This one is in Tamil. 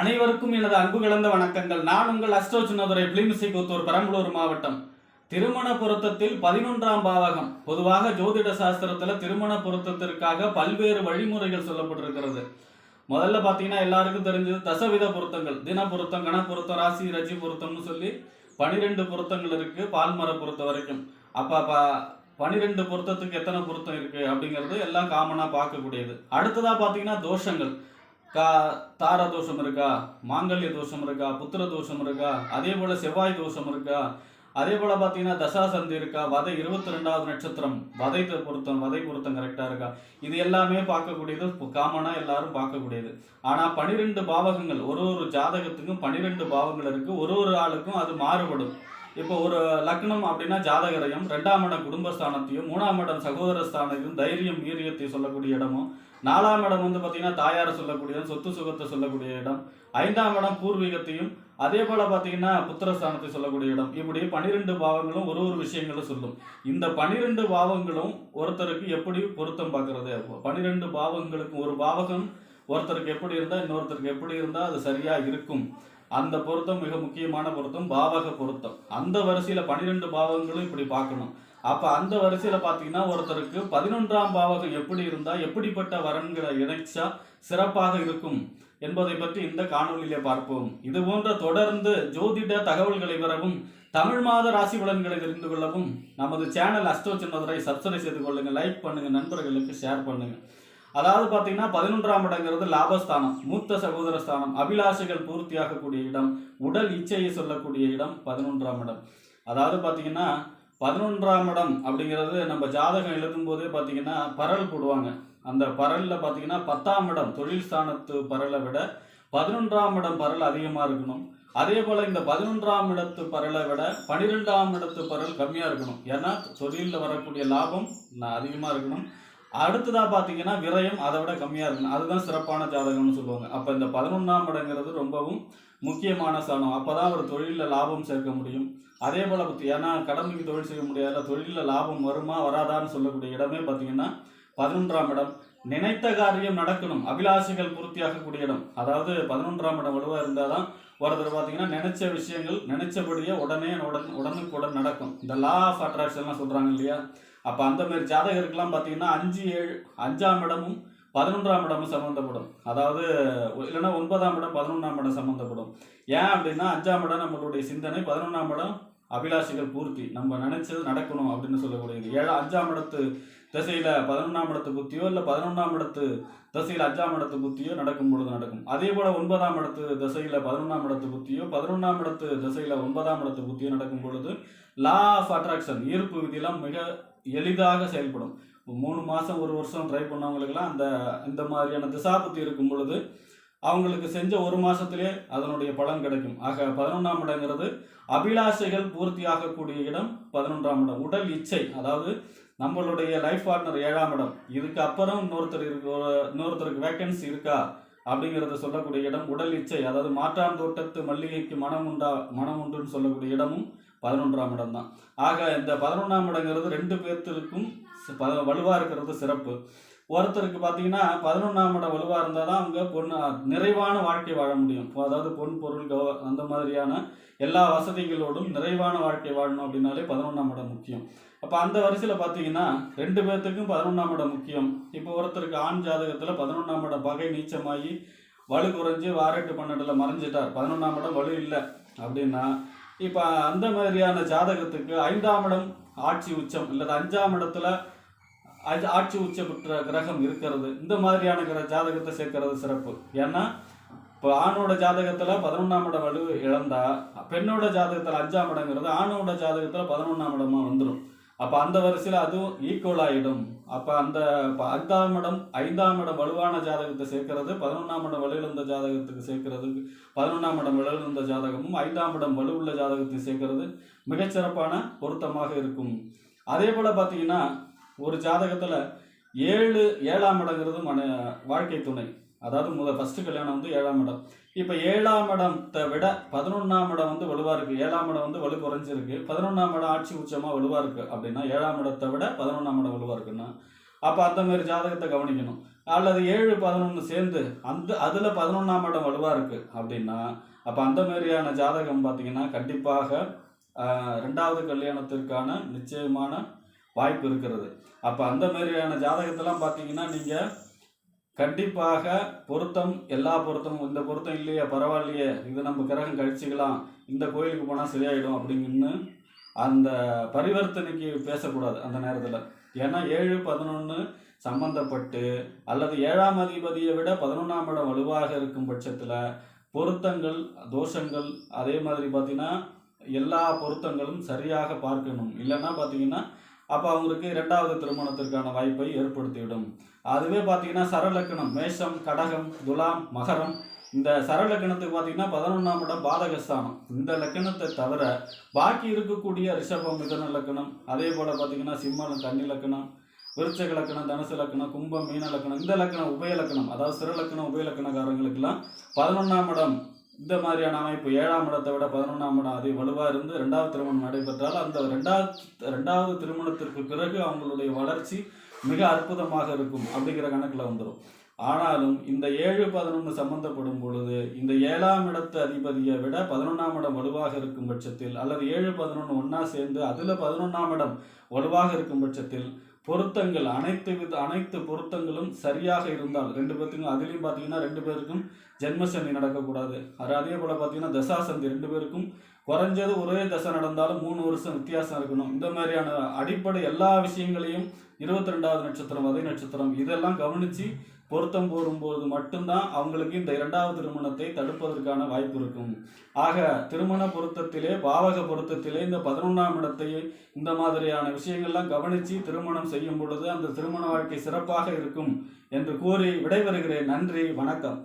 அனைவருக்கும் எனது அன்பு கலந்த வணக்கங்கள். நான் உங்கள் அஸ்ட்ரோ சின்னதுரை பிளிமிசைக்குத்தூர் பெரம்பலூர் மாவட்டம். திருமண பொருத்தத்தில் பதினொன்றாம் பாவகம். பொதுவாக ஜோதிட சாஸ்திரத்தில் திருமண பொருத்தத்திற்காக பல்வேறு வழிமுறைகள் சொல்லப்பட்டிருக்கிறது. முதல்ல பார்த்தீங்கன்னா எல்லாருக்கும் தெரிஞ்சது தசவித பொருத்தங்கள். தின பொருத்தம் கண பொருத்தம் ராசி ரஜி பொருத்தம்னு சொல்லி பனிரெண்டு பொருத்தங்கள் இருக்குது பால்மர பொறுத்த வரைக்கும். அப்போ ப பனிரெண்டு பொருத்தத்துக்கு எத்தனை பொருத்தம் இருக்கு அப்படிங்கிறது எல்லாம் காமனாக பார்க்கக்கூடியது. அடுத்ததாக பார்த்தீங்கன்னா தோஷங்கள். கா தார தோஷம் இருக்கா? மாங்கல்ய தோஷம் இருக்கா? புத்திர தோஷம் இருக்கா? அதே போல் செவ்வாய் தோஷம் இருக்கா? அதே போல் பார்த்தீங்கன்னா தசாசந்தி இருக்கா? வதை இருபத்தி ரெண்டாவது நட்சத்திரம். வதை பொருத்தம் வதை பொருத்தம் கரெக்டாக இருக்கா? இது எல்லாமே பார்க்கக்கூடியது காமனாக எல்லாரும் பார்க்கக்கூடியது. ஆனால் பனிரெண்டு பாவகங்கள் ஒரு ஒரு ஜாதகத்துக்கும் பனிரெண்டு பாவங்கள் இருக்குது ஒரு ஒரு ஆளுக்கும் அது மாறுபடும். இப்போ ஒரு லக்னம் அப்படின்னா ஜாதகரையும் ரெண்டாம் இடம் குடும்பஸ்தானத்தையும் மூணாம் இடம் சகோதர ஸ்தானத்தையும் தைரியம் வீரியத்தை சொல்லக்கூடிய இடமும் நாலாம் இடம் வந்து பார்த்தீங்கன்னா தாயாரை சொல்லக்கூடிய சொத்து சுகத்தை சொல்லக்கூடிய இடம் ஐந்தாம் இடம் பூர்வீகத்தையும் அதே போல பார்த்தீங்கன்னா புத்திரஸ்தானத்தை சொல்லக்கூடிய இடம். இப்படி பனிரெண்டு பாவங்களும் ஒரு ஒரு விஷயங்களும் சொல்லும். இந்த பனிரெண்டு பாவங்களும் ஒருத்தருக்கு எப்படி பொருத்தம் பார்க்கறது? பனிரெண்டு பாவங்களுக்கும் ஒரு பாவகம் ஒருத்தருக்கு எப்படி இருந்தால் இன்னொருத்தருக்கு எப்படி இருந்தால் அது சரியாக இருக்கும். அந்த பொருத்தம் மிக முக்கியமான பொருத்தம் பாவக பொருத்தம். அந்த வரிசையில பனிரெண்டு பாவங்களும் இப்படி பார்க்கணும். அப்ப அந்த வரிசையில பாத்தீங்கன்னா ஒருத்தருக்கு பதினொன்றாம் பாவகம் எப்படி இருந்தா எப்படிப்பட்ட வரன்களை இணைச்சா சிறப்பாக இருக்கும் என்பதை பற்றி இந்த காணொளியிலே பார்ப்போம். இது போன்ற தொடர்ந்து ஜோதிட தகவல்களை பெறவும் தமிழ் மாத ராசி பலன்களை தெரிந்து கொள்ளவும் நமது சேனல் அஸ்டோ சின்னதரை சப்ஸ்கிரைப் செய்து கொள்ளுங்க லைக் பண்ணுங்க நண்பர்களுக்கு ஷேர் பண்ணுங்க. அதாவது பார்த்தீங்கன்னா பதினொன்றாம் இடங்கிறது லாபஸ்தானம் மூத்த சகோதர ஸ்தானம் அபிலாஷைகள் பூர்த்தியாகக்கூடிய இடம் உடல் இச்சையை சொல்லக்கூடிய இடம் பதினொன்றாம் இடம். அதாவது பார்த்தீங்கன்னா பதினொன்றாம் இடம் அப்படிங்கிறது நம்ம ஜாதகம் எழுதும் போதே பார்த்தீங்கன்னா பரல் போடுவாங்க. அந்த பரலில் பார்த்தீங்கன்னா பத்தாம் இடம் தொழில் ஸ்தானத்து பரலை விட பதினொன்றாம் இடம் பரல் அதிகமாக இருக்கணும். அதே போல் இந்த பதினொன்றாம் இடத்து பரலை விட பனிரெண்டாம் இடத்து பரல் கம்மியாக இருக்கணும். ஏன்னா தொழிலில் வரக்கூடிய லாபம் அதிகமாக இருக்கணும். அடுத்ததாக பார்த்தீங்கன்னா விரயம் அதை விட கம்மியாக இருக்கணும் அதுதான் சிறப்பான ஜாதகம்னு சொல்லுவாங்க. அப்போ இந்த பதினொன்றாம் இடங்கிறது ரொம்பவும் முக்கியமான ஸ்தானம். அப்போ தான் ஒரு தொழிலில் லாபம் சேர்க்க முடியும். அதே போல் ஏன்னா கடமைக்கு தொழில் செய்ய முடியாத தொழிலில் லாபம் வருமா வராதான்னு சொல்லக்கூடிய இடமே பார்த்தீங்கன்னா பதினொன்றாம் இடம். நினைத்த காரியம் நடக்கணும். அபிலாஷைகள் பூர்த்தியாகக்கூடிய இடம். அதாவது பதினொன்றாம் இடம் வலுவாக இருந்தால் தான் ஒருத்தர் பார்த்தீங்கன்னா நினைச்ச விஷயங்கள் நினைச்சபடியே உடனே உடன் உடனுக்குடன் நடக்கும். இந்த லா ஆஃப் அட்ராக்ஷன்லாம் சொல்கிறாங்க இல்லையா? அப்போ அந்த மாதிரி ஜாதகருக்கெல்லாம் பார்த்தீங்கன்னா அஞ்சு ஏழு அஞ்சாம் இடமும் பதினொன்றாம் இடமும் சம்மந்தப்படும் அதாவது இல்லைன்னா ஒன்பதாம் இடம் பதினொன்றாம் இடம் சம்மந்தப்படும் ஏன் அப்படின்னா அஞ்சாம் இடம் நம்மளுடைய சிந்தனை பதினொன்றாம் இடம் அபிலாஷைகள் பூர்த்தி. நம்ம நினைச்சது நடக்கணும் அப்படின்னு சொல்லக்கூடியது. ஏழு அஞ்சாம் இடத்து திசையில பதினொன்றாம் இடத்து புத்தியோ இல்லை பதினொன்றாம் இடத்து திசையில அஞ்சாம் இடத்து புத்தியோ நடக்கும் பொழுது நடக்கும். அதே போல ஒன்பதாம் இடத்து திசையில பதினொன்றாம் இடத்து புத்தியோ பதினொன்றாம் இடத்து திசையில ஒன்பதாம் இடத்து புத்தியோ நடக்கும் பொழுது லா ஆஃப் அட்ராக்ஷன் ஈர்ப்பு விதியெல்லாம் மிக எளிதாக செயல்படும். மூணு மாதம் ஒரு வருஷம் ட்ரை பண்ணவங்களுக்கெல்லாம் அந்த இந்த மாதிரியான திசாபுத்தி இருக்கும் பொழுது அவங்களுக்கு செஞ்ச ஒரு மாதத்திலே அதனுடைய பலன் கிடைக்கும். ஆக பதினொன்றாம் இடங்கிறது அபிலாஷைகள் பூர்த்தியாகக்கூடிய இடம் பதினொன்றாம் இடம். உடல் இச்சை அதாவது நம்மளுடைய லைஃப் பார்ட்னர் ஏழாம் இடம். இதுக்கு அப்புறம் இன்னொருத்தர் இருக்கு இன்னொருத்தருக்கு வேக்கன்சி இருக்கா? அப்படிங்கிறத சொல்லக்கூடிய இடம் உடல் இச்சை அதாவது மாற்றாந்தோட்டத்து மல்லிகைக்கு மனம் உண்டா மனம் உண்டுன்னு சொல்லக்கூடிய இடமும் பதினொன்றாம் இடம் தான். ஆக இந்த பதினொன்றாம் இடங்கிறது ரெண்டு பேர்த்திற்கும் வலுவாக இருக்கிறது சிறப்பு. ஒருத்தருக்கு பார்த்தீங்கன்னா பதினொன்றாம் இடம் வலுவாக இருந்தால் தான் அவங்க பொண்ணு நிறைவான வாழ்க்கை வாழ முடியும். அதாவது பொன் பொருள் கவ அந்த மாதிரியான எல்லா வசதிகளோடும் நிறைவான வாழ்க்கை வாழணும் அப்படின்னாலே பதினொன்றாம் இடம் முக்கியம். அப்போ அந்த வரிசையில் பார்த்தீங்கன்னா ரெண்டு பேர்த்துக்கும் பதினொன்றாம் இடம் முக்கியம். இப்போ ஒருத்தருக்கு ஆண் ஜாதகத்தில் பதினொன்றாம் இடம் பகை நீச்சமாகி வலு குறைஞ்சு வாரெட்டு பன்னெண்டில் மறைஞ்சிட்டார். பதினொன்றாம் இடம் வலு இல்லை அப்படின்னா இப்போ அந்த மாதிரியான ஜாதகத்துக்கு ஐந்தாம் இடம் ஆட்சி உச்சம் அல்லது அஞ்சாம் இடத்துல ஆட்சி உச்ச பெற்ற கிரகம் இருக்கிறது. இந்த மாதிரியான கிர ஜாதகத்தை சேர்க்கறது சிறப்பு. ஏன்னா இப்போ ஆணோட ஜாதகத்தில் பதினொன்றாம் இடம் வலு இழந்தா பெண்ணோட ஜாதகத்தில் அஞ்சாம் இடங்கிறது ஆணோட ஜாதகத்தில் பதினொன்றாம் இடமா வந்துடும் அப்போ அந்த வரிசையில் அதுவும் ஈக்குவல் ஆகிடும் அப்போ அந்த பத்தாம் ஐந்தாம் இடம் ஐந்தாம் இடம் வலுவான ஜாதகத்தை சேர்க்கறது பதினொன்றாம் இடம் வலுவிழந்த ஜாதகத்துக்கு சேர்க்கறதுக்கு பதினொன்றாம் இடம் வலுவிழந்த ஜாதகமும் ஐந்தாம் இடம் வலுவுள்ள ஜாதகத்தை சேர்க்கறது. மிகச்சிறப்பான பொருத்தமாக இருக்கும். அதே போல் பார்த்தீங்கன்னா ஒரு ஜாதகத்தில் ஏழு ஏழாம் இடங்கிறது மன வாழ்க்கை துணை. அதாவது முத ஃபஸ்ட்டு கல்யாணம் வந்து ஏழாம் இடம். இப்போ ஏழாம் இடத்தை விட பதினொன்றாம் இடம் வந்து வலுவாக இருக்குது ஏழாம் இடம் வந்து வலு குறைஞ்சிருக்கு. பதினொன்றாம் இடம் ஆட்சி உச்சமாக வலுவாக இருக்குது அப்படின்னா ஏழாம் இடத்தை விட பதினொன்றாம் இடம் வலுவாக இருக்குன்னா அப்போ அந்த மாதிரி ஜாதகத்தை கவனிக்கணும். அல்லது ஏழு பதினொன்று சேர்ந்து அந்த அதில் பதினொன்றாம் இடம் வலுவாக இருக்குது அப்படின்னா அப்போ அந்த மாதிரியான ஜாதகம் பார்த்தீங்கன்னா கண்டிப்பாக ரெண்டாவது கல்யாணத்திற்கான நிச்சயமான வாய்ப்பு இருக்கிறது. அப்போ அந்த மாதிரியான ஜாதகத்தெல்லாம் பார்த்தீங்கன்னா நீங்கள் கண்டிப்பாக பொருத்தம் எல்லா பொருத்தமும் இந்த பொருத்தம் இல்லையே பரவாயில்லையே இது நம்ம கிரகம் கழிச்சுக்கலாம் இந்த கோயிலுக்கு போனால் சரியாயிடும் அப்படின்னு அந்த பரிவர்த்தனைக்கு பேசக்கூடாது அந்த நேரத்தில். ஏன்னா ஏழு பதினொன்று சம்பந்தப்பட்டு அல்லது ஏழாம் அதிபதியை விட பதினொன்றாம் இடம் வலுவாக இருக்கும் பட்சத்தில் பொருத்தங்கள் தோஷங்கள் அதே மாதிரி பார்த்தீங்கன்னா எல்லா பொருத்தங்களும் சரியாக பார்க்கணும். இல்லைன்னா பார்த்தீங்கன்னா அப்போ அவங்களுக்கு இரண்டாவது திருமணத்திற்கான வாய்ப்பை ஏற்படுத்திவிடும். அதுவே பார்த்தீங்கன்னா சரலக்கணம் மேஷம் கடகம் துலாம் மகரம். இந்த சரலக்கணத்துக்கு பார்த்தீங்கன்னா பதினொன்றாம் இடம் பாதகஸ்தானம். இந்த லக்கணத்தை தவிர பாக்கி இருக்கக்கூடிய ரிஷபம் மிதன லக்கணம் அதே போல் பார்த்தீங்கன்னா சிம்மலம் தண்ணி லக்கணம் விருச்சக லக்கணம் தனுசு லக்கணம் கும்பம் மீன லக்கணம் இந்த லக்கணம் உபய லக்கணம் அதாவது சிறலக்கணம் உபய லக்கணக்காரங்களுக்கெல்லாம் பதினொன்றாம் இடம் இந்த மாதிரியான அமைப்பு ஏழாம் இடத்தை விட பதினொன்றாம் இடம் அதிக வலுவாக இருந்து ரெண்டாவது திருமணம் நடைபெற்றால் அந்த ரெண்டாவது ரெண்டாவது திருமணத்திற்கு பிறகு அவங்களுடைய வளர்ச்சி மிக அற்புதமாக இருக்கும் அப்படிங்கிற கணக்கில் வந்துடும் ஆனாலும் இந்த ஏழு பதினொன்று சம்பந்தப்படும் பொழுது இந்த ஏழாம் இடத்து அதிபதியை விட பதினொன்றாம் இடம் வலுவாக இருக்கும் பட்சத்தில் அல்லது ஏழு பதினொன்று ஒன்றா சேர்ந்து அதில் பதினொன்றாம் இடம் வலுவாக இருக்கும் பட்சத்தில் பொருத்தங்கள் அனைத்து வித அனைத்து பொருத்தங்களும் சரியாக இருந்தால் ரெண்டு பேர்த்துக்கும் அதுலேயும் பார்த்தீங்கன்னா ரெண்டு பேருக்கும் ஜென்மசந்தி நடக்கக்கூடாது. அது அதே போல் பார்த்தீங்கன்னா தசாசந்தி ரெண்டு பேருக்கும். குறைஞ்சது ஒரே தசை நடந்தாலும் மூணு வருஷம் வித்தியாசம் இருக்கணும். இந்த மாதிரியான அடிப்படை எல்லா விஷயங்களையும் இருபத்தி ரெண்டாவது நட்சத்திரம் அதே நட்சத்திரம் இதெல்லாம் கவனித்து பொருத்தம் கூறும்போது மட்டும்தான் அவங்களுக்கு இந்த இரண்டாவது திருமணத்தை தடுப்பதற்கான வாய்ப்பு இருக்கும். ஆக திருமண பொருத்தத்திலே பாவக பொருத்தத்திலே இந்த பதினொன்றாம் இடத்தை இந்த மாதிரியான விஷயங்கள்லாம் கவனித்து திருமணம் செய்யும் பொழுது அந்த திருமண வாழ்க்கை சிறப்பாக இருக்கும் என்று கூறி விடைபெறுகிறேன். நன்றி வணக்கம்.